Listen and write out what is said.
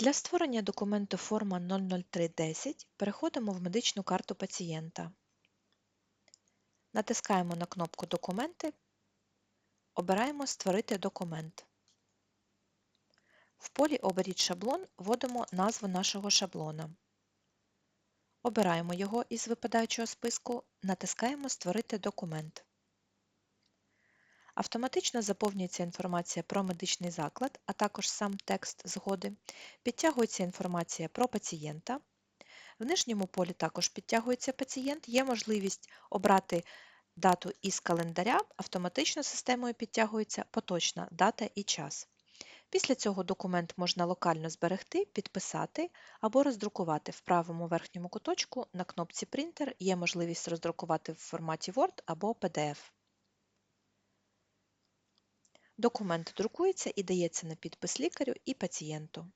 Для створення документу форма 00310 переходимо в медичну карту пацієнта. Натискаємо на кнопку Документи, обираємо Створити документ. В полі Оберіть шаблон вводимо назву нашого шаблона. Обираємо його із випадаючого списку, натискаємо Створити документ. Автоматично заповнюється інформація про медичний заклад, а також сам текст згоди, підтягується інформація про пацієнта. В нижньому полі також підтягується пацієнт, є можливість обрати дату із календаря, автоматично системою підтягується поточна дата і час. Після цього документ можна локально зберегти, підписати або роздрукувати в правому верхньому куточку на кнопці Принтер є можливість роздрукувати в форматі Word або PDF. Документ друкується і дається на підпис лікарю і пацієнту.